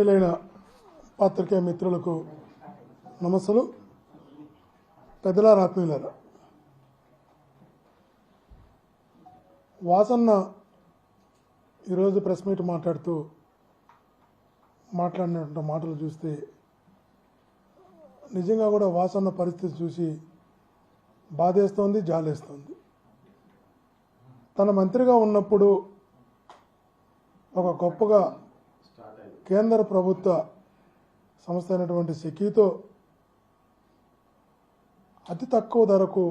ఆత్మీయులైన పాత్రికేయ మిత్రులకు నమస్సులు. పెద్దలారా ఆత్మీయులారా వాసన్న ఈరోజు ప్రెస్ మీట్ మాట్లాడుతూ మాట్లాడినటువంటి మాటలు చూస్తే నిజంగా కూడా వాసన్న పరిస్థితి చూసి బాధేస్తోంది జాలేస్తోంది. తన మంత్రిగా ఉన్నప్పుడు ఒక గొప్పగా కేంద్ర ప్రభుత్వ సంస్థ అయినటువంటి సెకీతో అతి తక్కువ ధరకు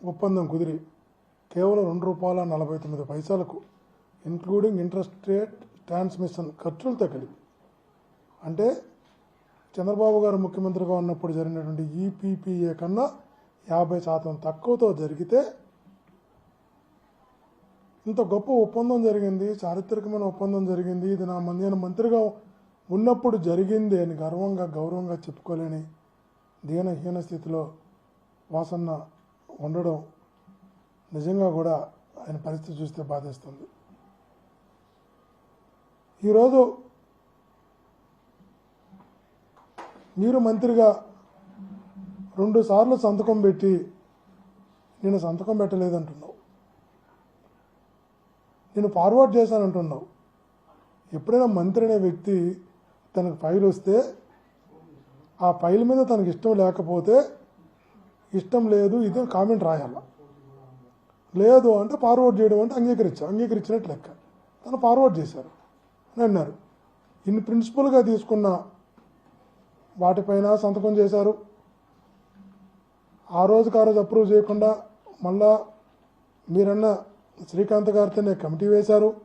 ఒప్పందం కుదిరి కేవలం రెండు రూపాయల నలభై తొమ్మిది పైసలకు ఇంక్లూడింగ్ ఇంట్రెస్ట్ రేట్ ట్రాన్స్మిషన్ ఖర్చులతో కలిపి అంటే చంద్రబాబు గారు ముఖ్యమంత్రిగా ఉన్నప్పుడు జరిగినటువంటి ఈపీపీఏ కన్నా యాభై శాతం తక్కువతో జరిగితే ఇంత గొప్ప ఒప్పందం జరిగింది చారిత్రకమైన ఒప్పందం జరిగింది. ఇది నా మంది నేను మంత్రిగా ఉన్నప్పుడు జరిగింది అని గర్వంగా గౌరవంగా చెప్పుకోలేని దీనహీన స్థితిలో వాసన్న ఉండడం నిజంగా కూడా ఆయన పరిస్థితి చూస్తే బాధేస్తుంది. ఈరోజు మీరు మంత్రిగా రెండు సార్లు సంతకం పెట్టి నేను సంతకం పెట్టలేదంటున్నావు. నేను ఫార్వర్డ్ చేశాను అంటున్నావు. ఎప్పుడైనా మంత్రి అనే వ్యక్తి తనకు ఫైల్ వస్తే ఆ ఫైల్ మీద తనకి ఇష్టం లేకపోతే ఇష్టం లేదు ఇది కామెంట్ రాయాల. లేదు అంటే ఫార్వర్డ్ చేయడం అంటే అంగీకరించారు అంగీకరించినట్టు లెక్క. తను ఫార్వర్డ్ చేశారు. అని అన్నారు. ఇన్ని ప్రిన్సిపల్గా తీసుకున్న వాటిపైన సంతకం చేశారు. ఆ రోజుకు ఆ రోజు అప్రూవ్ చేయకుండా మళ్ళా మీరన్నా శ్రీకాంత్ గారితోనే కమిటీ వేశారు.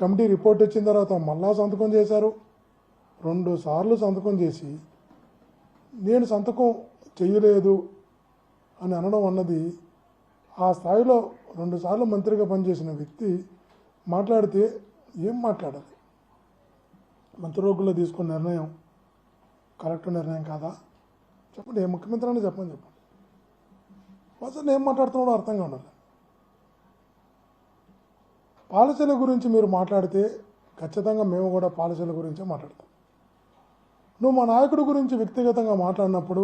కమిటీ రిపోర్ట్ వచ్చిన తర్వాత మళ్ళా సంతకం చేశారు. రెండు సార్లు సంతకం చేసి నేను సంతకం చేయలేదు అని అనడం అన్నది ఆ స్థాయిలో రెండుసార్లు మంత్రిగా పనిచేసిన వ్యక్తి మాట్లాడితే ఏం మాట్లాడాలి? మంత్రివర్గంలో తీసుకున్న నిర్ణయం కరెక్ట్ నిర్ణయం కాదా? చెప్పండి ఏ ముఖ్యమంత్రి అని చెప్పండి. చెప్పండి అసలు ఏం మాట్లాడుతున్నాడో అర్థంగా ఉండాలి పాలసీల గురించి మీరు మాట్లాడితే ఖచ్చితంగా మేము కూడా పాలసీల గురించే మాట్లాడతాం. నువ్వు మా నాయకుడి గురించి వ్యక్తిగతంగా మాట్లాడినప్పుడు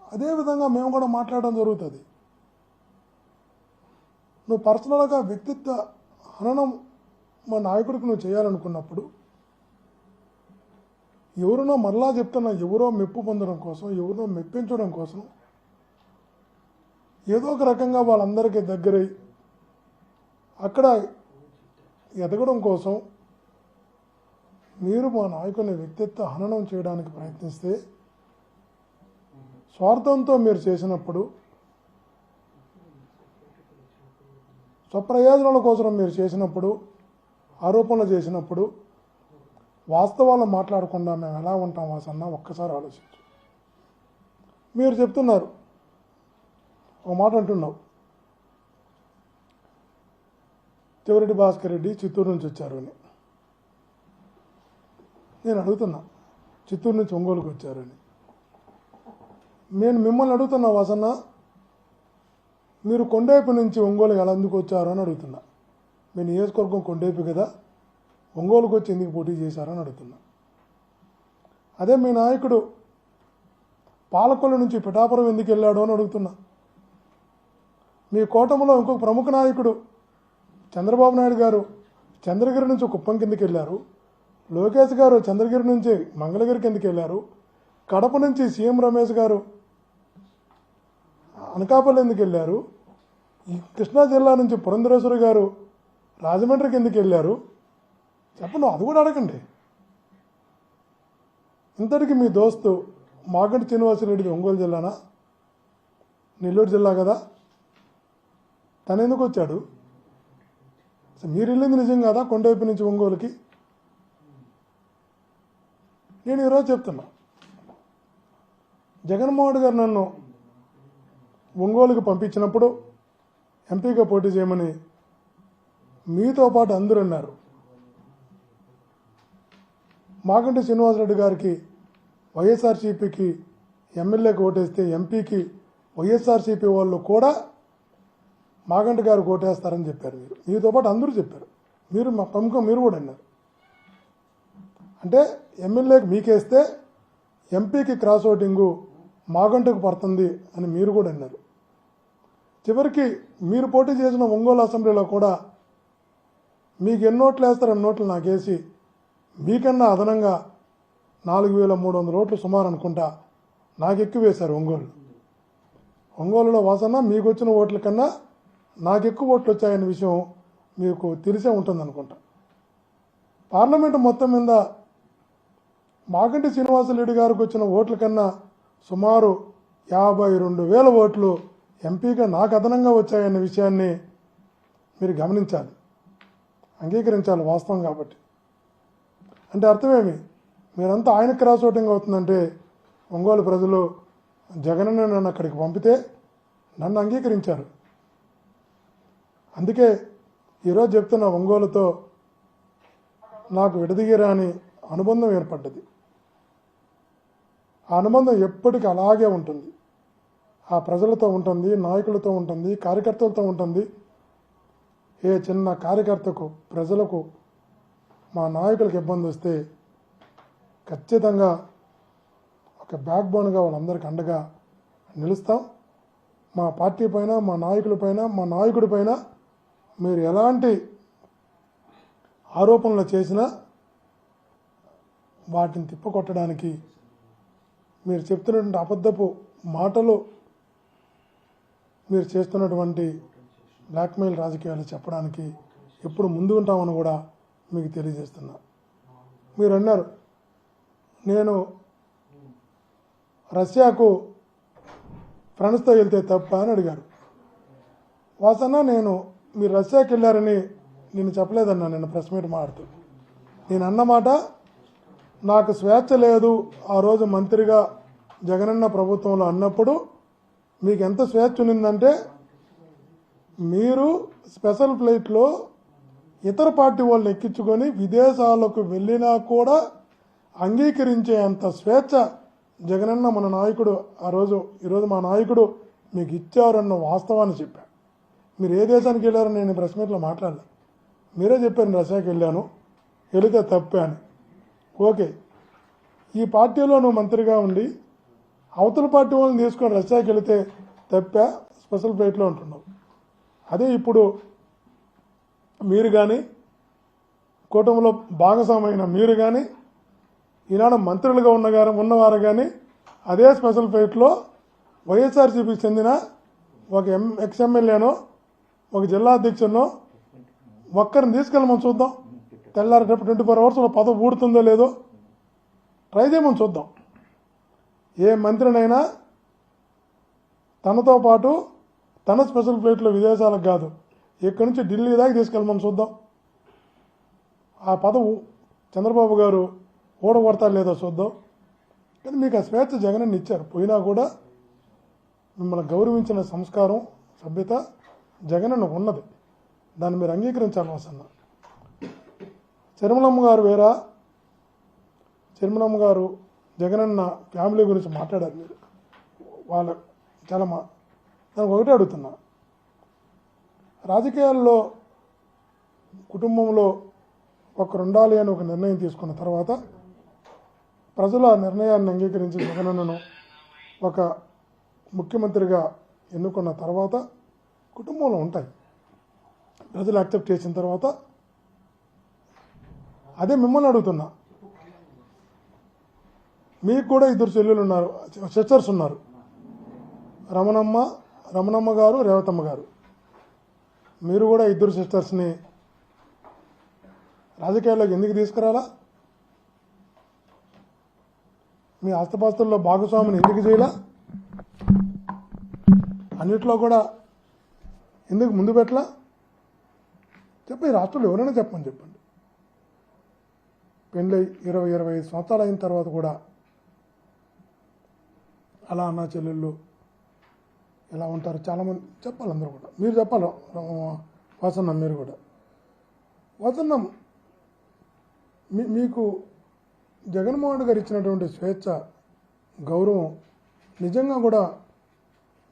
అదేవిధంగా మేము కూడా మాట్లాడడం జరుగుతుంది. నువ్వు పర్సనల్గా వ్యక్తిత్వ హననం మా నాయకుడికి నువ్వు చేయాలనుకున్నప్పుడు ఎవరినో మరలా చెప్తున్నా ఎవరో మెప్పు పొందడం కోసం ఎవరినో మెప్పించడం కోసం ఏదో ఒక రకంగా వాళ్ళందరికీ దగ్గరై అక్కడ ఎదగడం కోసం మీరు మా నాయకుని వ్యక్తిత్వ హననం చేయడానికి ప్రయత్నిస్తే స్వార్థంతో మీరు చేసినప్పుడు స్వప్రయోజనాల కోసం మీరు చేసినప్పుడు ఆరోపణలు చేసినప్పుడు వాస్తవాలు మాట్లాడకుండా మేము ఎలా ఉంటాం వాసన్న ఒక్కసారి ఆలోచించు. మీరు చెప్తున్నారు ఒక మాట అంటున్నావు. చివరెడ్డి భాస్కర్ రెడ్డి చిత్తూరు నుంచి వచ్చారు అని. నేను అడుగుతున్నా చిత్తూరు నుంచి ఒంగోలుకు వచ్చారని నేను మిమ్మల్ని అడుగుతున్నా వాసన్న మీరు కొండైపు నుంచి ఒంగోలు ఎలా ఎందుకు వచ్చారు అని అడుగుతున్నా. మీ నియోజకవర్గం కొండైపు కదా ఒంగోలుకు వచ్చి ఎందుకు పోటీ చేశారని అడుగుతున్నా. అదే మీ నాయకుడు పాలకొల్లు నుంచి పిఠాపురం ఎందుకు వెళ్ళాడు అని అడుగుతున్నా. మీ కోటములో ఇంకొక ప్రముఖ నాయకుడు చంద్రబాబు నాయుడు గారు చంద్రగిరి నుంచి కుప్పం కిందకి వెళ్ళారు. లోకేష్ గారు చంద్రగిరి నుంచి మంగళగిరి కిందకి వెళ్ళారు. కడప నుంచి సీఎం రమేష్ గారు అనకాపల్లి ఎందుకు వెళ్ళారు. ఈ కృష్ణా జిల్లా నుంచి పురంధరేశ్వరి గారు రాజమండ్రికి ఎందుకు వెళ్ళారు. చెప్పండి అది కూడా అడగండి. ఇంతటికి మీ దోస్తు మాగంటి శ్రీనివాసరెడ్డిది ఒంగోలు జిల్లానా? నెల్లూరు జిల్లా కదా? తను ఎందుకు వచ్చాడు? అసలు మీరు వెళ్ళింది నిజం కాదా? కొండవైపు నుంచి ఒంగోలుకి? నేను ఈరోజు చెప్తున్నా. జగన్మోహన్ గారు నన్ను ఒంగోలుకి పంపించినప్పుడు ఎంపీగా పోటీ చేయమని మీతో పాటు అందరూ అన్నారు. మాగంటి శ్రీనివాసరెడ్డి గారికి వైఎస్ఆర్సీపీకి ఎమ్మెల్యేకి ఓటేస్తే ఎంపీకి వైఎస్ఆర్సీపీ వాళ్ళు కూడా మాగంటి గారు కోటేస్తారని చెప్పారు మీరు. మీతో పాటు అందరూ చెప్పారు. మీరు మా ప్రముఖం మీరు కూడా అన్నారు. అంటే ఎమ్మెల్యేకి మీకేస్తే ఎంపీకి క్రాస్ ఓటింగు మాగంటకు పడుతుంది అని మీరు కూడా అన్నారు. చివరికి మీరు పోటీ చేసిన ఒంగోలు అసెంబ్లీలో కూడా మీకు ఎన్ని నోట్లు వేస్తారు ఎన్ని నోట్లు నాకేసి మీకన్నా అదనంగా నాలుగు వేల మూడు వందల ఓట్లు సుమారు అనుకుంటా నాకు ఎక్కువ వేశారు ఒంగోలు ఒంగోలులో వాసన మీకు వచ్చిన ఓట్ల కన్నా నాకు ఎక్కువ ఓట్లు వచ్చాయనే విషయం మీకు తెలిసే ఉంటుంది అనుకుంటా పార్లమెంటు మొత్తం మీద మాగంటి శ్రీనివాసరెడ్డి గారికి వచ్చిన ఓట్ల కన్నా సుమారు యాభై రెండు వేల ఓట్లు ఎంపీగా నాకు అదనంగా వచ్చాయన్న విషయాన్ని మీరు గమనించాలి. అంగీకరించాలి వాస్తవం కాబట్టి. అంటే అర్థమేమి? మీరంతా ఆయన క్రాస్ ఓటింగ్ అవుతుందంటే ఒంగోలు ప్రజలు జగన్ నన్ను అక్కడికి పంపితే నన్ను అంగీకరించారు. అందుకే ఈరోజు చెప్తున్న ఒంగోలుతో నాకు విడదీయరాని అనుబంధం ఏర్పడ్డది. ఆ అనుబంధం ఎప్పటికీ అలాగే ఉంటుంది. ఆ ప్రజలతో ఉంటుంది నాయకులతో ఉంటుంది కార్యకర్తలతో ఉంటుంది. ఏ చిన్న కార్యకర్తకు ప్రజలకు మా నాయకులకు ఇబ్బంది వస్తే ఖచ్చితంగా ఒక బ్యాక్ బోన్గా వాళ్ళందరికీ అండగా నిలుస్తాం. మా పార్టీ పైన మా నాయకుల పైన మా నాయకుడి పైన మీరు ఎలాంటి ఆరోపణలు చేసినా వాటిని తిప్పకొట్టడానికి మీరు చెప్తున్నటువంటి అబద్ధపు మాటలు మీరు చేస్తున్నటువంటి బ్లాక్మెయిల్ రాజకీయాలు చెప్పడానికి ఎప్పుడు ముందు ఉంటామని కూడా మీకు తెలియజేస్తున్నా. మీరు అన్నారు నేను రష్యాకు ఫ్రెండ్స్తో వెళ్తే తప్ప అని అడిగారు. వాసన్న నేను మీరు రష్యాకి వెళ్ళారని నేను చెప్పలేదన్నా నేను ప్రెస్ మీట్ మాడుతూ నేను అన్నమాట నాకు స్వేచ్ఛ లేదు ఆ రోజు మంత్రిగా జగనన్న ప్రభుత్వంలో అన్నప్పుడు మీకు ఎంత స్వేచ్ఛ ఉన్నిందంటే మీరు స్పెషల్ ఫ్లైట్లో ఇతర పార్టీ వాళ్ళని ఎక్కించుకొని విదేశాలకు వెళ్ళినా కూడా అంగీకరించే అంత స్వేచ్ఛ జగనన్న మన నాయకుడు ఆ రోజు ఈరోజు మా నాయకుడు మీకు ఇచ్చారన్న వాస్తవాన్ని చెప్పాను మీరు ఏ దేశానికి వెళ్ళారో నేను ప్రెస్ మీట్లో మాట్లాడలే. మీరే చెప్పారు రష్యాకి వెళ్ళాను. వెళితే తప్పే అని. ఓకే. ఈ పార్టీలో నువ్వు మంత్రిగా ఉండి అవతల పార్టీ వాళ్ళని తీసుకొని రష్యాకి వెళితే తప్ప స్పెషల్ ఫ్లైట్లో ఉంటున్నావు. అదే ఇప్పుడు మీరు కానీ కూటమిలో భాగస్వామైన మీరు కానీ ఈనాడు మంత్రులుగా ఉన్న గారు ఉన్నవారు కానీ అదే స్పెషల్ ఫ్లైట్లో వైఎస్ఆర్సీపీకి చెందిన ఒక ఎం ఎక్స్ ఒక జిల్లా అధ్యక్షునో ఒక్కరిని తీసుకెళ్ళమని చూద్దాం. తెల్లారేటప్పుడు ట్వంటీ ఫోర్ అవర్స్లో పదవి ఊడుతుందో లేదో ట్రై చేయమని చూద్దాం. ఏ మంత్రినైనా తనతో పాటు తన స్పెషల్ ఫ్లైట్లో విదేశాలకు కాదు ఇక్కడి నుంచి ఢిల్లీ దాకా తీసుకెళ్ళమని చూద్దాం. ఆ పదవు చంద్రబాబు గారు ఓడగొడతారు లేదో చూద్దాం. కానీ మీకు ఆ స్వేచ్ఛ జగనన్న ఇచ్చారు. పోయినా కూడా మిమ్మల్ని గౌరవించిన సంస్కారం సభ్యత జగనన్న ఉన్నది. దాన్ని మీరు అంగీకరించాలి వసన్న చిరుమలమ్మ గారు వేరా? చిరుమలమ్మ గారు జగనన్న ఫ్యామిలీ గురించి మాట్లాడారు మీరు. వాళ్ళ చాలా మా దానికి ఒకటే అడుగుతున్నా. రాజకీయాల్లో కుటుంబంలో ఒకరు ఉండాలి అని ఒక నిర్ణయం తీసుకున్న తర్వాత ప్రజలు ఆ నిర్ణయాన్ని అంగీకరించి జగనన్నను ఒక ముఖ్యమంత్రిగా ఎన్నుకున్న తర్వాత కుటుంబంలో ఉంటాయి. ప్రజలు యాక్సెప్ట్ చేసిన తర్వాత అదే మిమ్మల్ని అడుగుతున్నా. మీకు కూడా ఇద్దరు చెల్లెలు ఉన్నారు సిస్టర్స్ ఉన్నారు. రమణమ్మ రమణమ్మ గారు రేవతమ్మ గారు. మీరు కూడా ఇద్దరు సిస్టర్స్ని రాజకీయాల్లోకి ఎందుకు తీసుకురాలా? మీ ఆస్తిపాస్తుల్లో భాగస్వామిని ఎందుకు చేయాల? అన్నిట్లో కూడా ఎందుకు ముందు పెట్టలా? చెప్పి ఈ రాష్ట్రంలో ఎవరైనా చెప్పమని చెప్పండి. పెళ్ళై ఇరవై ఇరవై ఐదు సంవత్సరాలు అయిన తర్వాత కూడా అలా అన్న చెల్లెళ్ళు ఎలా ఉంటారు? చాలామంది చెప్పాలి అందరూ కూడా. మీరు చెప్పాలి వాసన్న మీరు కూడా. వాసన్న మీ మీకు జగన్మోహన్ గారు ఇచ్చినటువంటి స్వేచ్ఛ గౌరవం నిజంగా కూడా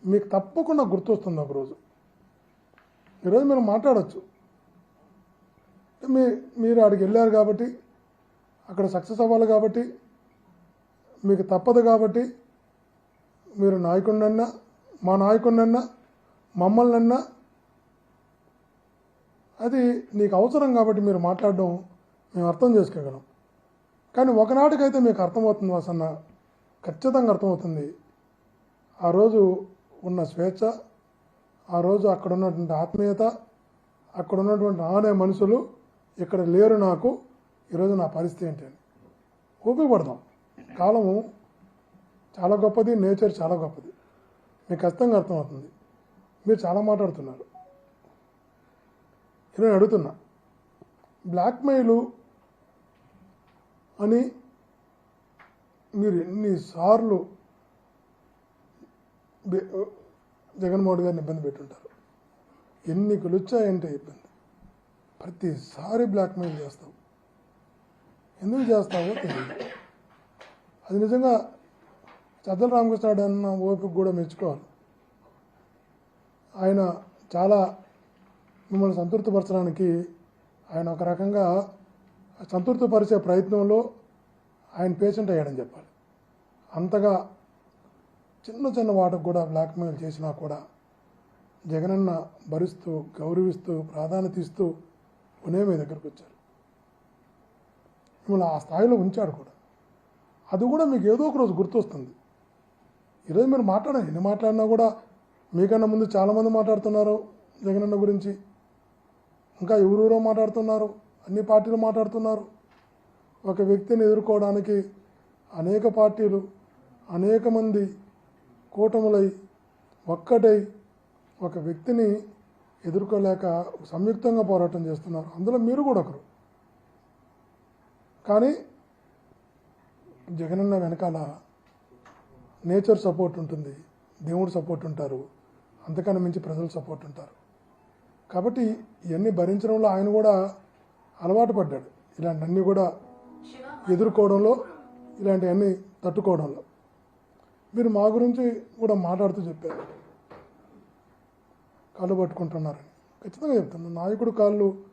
మీకు తప్పకుండా గుర్తొస్తుంది ఒకరోజు. ఈరోజు మీరు మాట్లాడచ్చు. మీ మీరు ఆడికి వెళ్ళారు కాబట్టి అక్కడ సక్సెస్ అవ్వాలి కాబట్టి మీకు తప్పదు కాబట్టి మీరు నాయకుడినన్నా మా నాయకుడినన్నా మమ్మల్నన్నా అది నీకు అవసరం కాబట్టి మీరు మాట్లాడడం మేము అర్థం చేసుకోగలం. కానీ ఒకనాటికైతే మీకు అర్థమవుతుంది వాసన్న ఖచ్చితంగా అర్థమవుతుంది. ఆ రోజు ఉన్న స్వేచ్ఛ ఆ రోజు అక్కడ ఉన్నటువంటి ఆత్మీయత అక్కడ ఉన్నటువంటి ఆనే మనుషులు ఇక్కడ లేరు నాకు. ఈరోజు నా పరిస్థితి ఏంటి అని ఊపిపడదాం. పడదాం కాలము చాలా గొప్పది నేచర్ చాలా గొప్పది. మీకు ఖచ్చితంగా అర్థమవుతుంది. మీరు చాలా మాట్లాడుతున్నారు. నేను అడుగుతున్నా బ్లాక్మెయిలు అని మీరు ఎన్నిసార్లు జగన్మోహన్ గారిని ఇబ్బంది పెట్టుంటారు. ఎన్ని వచ్చాయంటే ఇబ్బంది. ప్రతిసారి బ్లాక్మెయిల్ చేస్తావు ఎందుకు చేస్తావో తెలియదు అది నిజంగా చద్దల రామకృష్ణ అన్న ఓపిక కూడా మెచ్చుకోవాలి. ఆయన చాలా మిమ్మల్ని సంతృప్తిపరచడానికి ఆయన ఒక రకంగా సంతృప్తిపరిచే ప్రయత్నంలో ఆయన పేషెంట్ అయ్యాడని చెప్పాలి. అంతగా చిన్న చిన్న వాటికి కూడా బ్లాక్మెయిల్ చేసినా కూడా జగనన్న భరిస్తూ గౌరవిస్తూ ప్రాధాన్యత ఇస్తూ పునే మీ దగ్గరకు వచ్చారు. మిమ్మల్ని ఆ స్థాయిలో ఉంచాడు కూడా. అది కూడా మీకు ఏదో ఒక రోజు గుర్తొస్తుంది. ఈరోజు మీరు మాట్లాడండి ఎన్ని మాట్లాడినా కూడా మీకన్నా ముందు చాలామంది మాట్లాడుతున్నారు జగనన్న గురించి. ఇంకా ఎవరెవరో మాట్లాడుతున్నారు అన్ని పార్టీలు మాట్లాడుతున్నారు. ఒక వ్యక్తిని ఎదుర్కోవడానికి అనేక పార్టీలు అనేక మంది కూటములై ఒక్కటై ఒక వ్యక్తిని ఎదుర్కోలేక సంయుక్తంగా పోరాటం చేస్తున్నారు. అందులో మీరు కూడా ఒకరు. కానీ జగనన్న వెనకాల నేచర్ సపోర్ట్ ఉంటుంది. దేవుడు సపోర్ట్ ఉంటారు. అంతకన్నా మించి ప్రజలు సపోర్ట్ ఉంటారు. కాబట్టి ఇవన్నీ భరించడంలో ఆయన కూడా అలవాటు పడ్డాడు. ఇలాంటివన్నీ కూడా ఎదుర్కోవడంలో ఇలాంటివన్నీ తట్టుకోవడంలో. మీరు మా గురించి కూడా మాట్లాడుతూ చెప్పారు. కాళ్ళు పట్టుకుంటున్నారని ఖచ్చితంగా చెప్తాను. నాయకుడు కాళ్ళు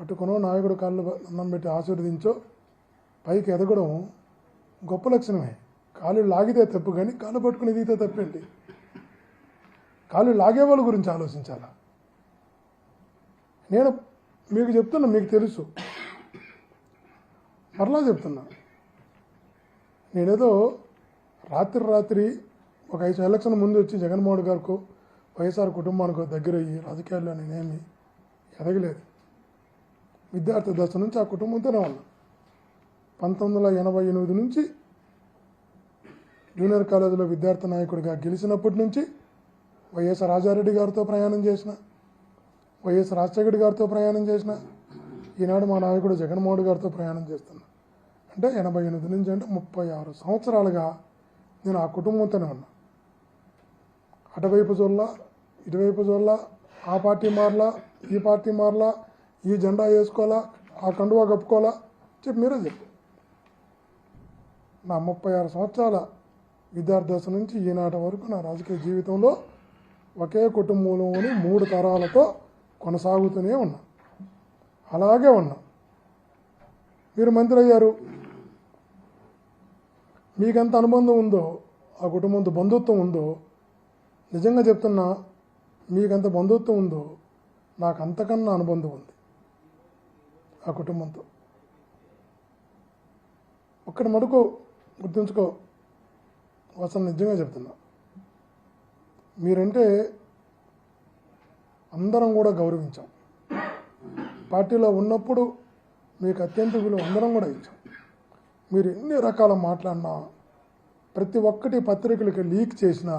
పట్టుకునో నాయకుడు కాళ్ళు అన్నం పెట్టి ఆశీర్వదించో పైకి ఎదగడం గొప్ప లక్షణమే. కాళ్ళు లాగితే తప్పు కానీ కాళ్ళు పట్టుకుని ఎదిగితే తప్పేంటి? కాళ్ళు లాగే వాళ్ళ గురించి ఆలోచించాలా? నేను మీకు చెప్తున్నా మీకు తెలుసు. మరలా చెప్తున్నా. నేనేదో రాత్రి రాత్రి ఒక ఐదు ఎలక్షన్ ముందు వచ్చి జగన్మోహన్ గారికి వైఎస్ఆర్ కుటుంబానికి దగ్గరయ్యి రాజకీయాల్లో నేనేమి ఎదగలేదు. విద్యార్థి దశ నుంచి ఆ కుటుంబంతోనే ఉన్నా. పంతొమ్మిది వందల ఎనభై ఎనిమిది నుంచి జూనియర్ కాలేజీలో విద్యార్థి నాయకుడిగా గెలిచినప్పటి నుంచి వైఎస్ రాజారెడ్డి గారితో ప్రయాణం చేసిన వైఎస్ రాజశేఖర్ గారితో ప్రయాణం చేసిన ఈనాడు మా నాయకుడు జగన్మోహన్ గారితో ప్రయాణం చేస్తున్నా. అంటే ఎనభై ఎనిమిది నుంచి అంటే ముప్పై ఆరు సంవత్సరాలుగా నేను ఆ కుటుంబంతోనే ఉన్నా. అటువైపు జొల్లా ఇటువైపు జొల్లా ఆ పార్టీ మారలా ఈ పార్టీ మారలా ఈ జెండా వేసుకోవాలా ఆ కండువా కప్పుకోవాలా చెప్పి మీరే చెప్పు. నా ముప్పై ఆరు సంవత్సరాల విద్యార్థి దశ నుంచి ఈనాటి వరకు నా రాజకీయ జీవితంలో ఒకే కుటుంబంలోని మూడు తరాలతో కొనసాగుతూనే ఉన్నా. అలాగే ఉన్నా. మీరు మంత్రి అయ్యారు. మీకెంత అనుబంధం ఉందో ఆ కుటుంబంతో బంధుత్వం ఉందో నిజంగా చెప్తున్నా మీకెంత బంధుత్వం ఉందో నాకు అంతకన్నా అనుబంధం ఉంది ఆ కుటుంబంతో. ఒక్కటి మటుకు గుర్తుంచుకో అసలు నిజంగా చెప్తున్నా. మీరంటే అందరం కూడా గౌరవించాం. పార్టీలో ఉన్నప్పుడు మీకు అత్యంత విలువ అందరం కూడా ఇచ్చాం. మీరు ఎన్ని రకాల మాట్లాడినా ప్రతి ఒక్కటి పత్రికలకి లీక్ చేసినా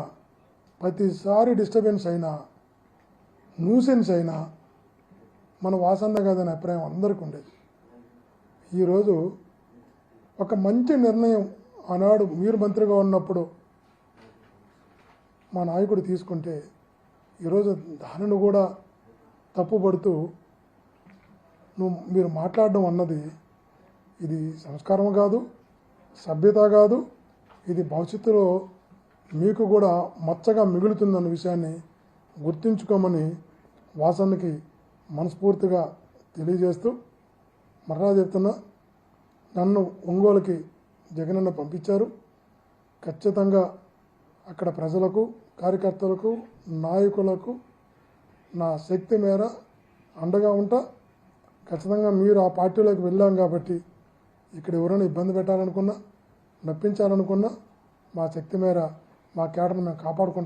ప్రతిసారి డిస్టర్బెన్స్ అయినా న్యూసెన్స్ అయినా మన వాసన్న కాదనే అభిప్రాయం అందరికీ ఉండేది. ఈరోజు ఒక మంచి నిర్ణయం ఆనాడు మీరు మంత్రిగా ఉన్నప్పుడు మా నాయకుడు తీసుకుంటే ఈరోజు దానిని కూడా తప్పుపడుతూ నువ్వు మీరు మాట్లాడడం అన్నది ఇది సంస్కారం కాదు సభ్యత కాదు ఇది భవిష్యత్తులో మీకు కూడా మచ్చగా మిగులుతుందన్న విషయాన్ని గుర్తుంచుకోమని వాసన్నకి మనస్ఫూర్తిగా తెలియజేస్తూ మరలా చెప్తున్నా నన్ను ఒంగోలుకి జగనన్న పంపించారు. ఖచ్చితంగా అక్కడ ప్రజలకు కార్యకర్తలకు నాయకులకు నా శక్తి మేర అండగా ఉంటా. ఖచ్చితంగా మీరు ఆ పార్టీలోకి వెళ్ళాం కాబట్టి ఇక్కడ ఎవరైనా ఇబ్బంది పెట్టాలనుకున్నా నప్పించాలనుకున్నా మా శక్తి మేర మా కేటను మేము కాపాడుకుంటాం.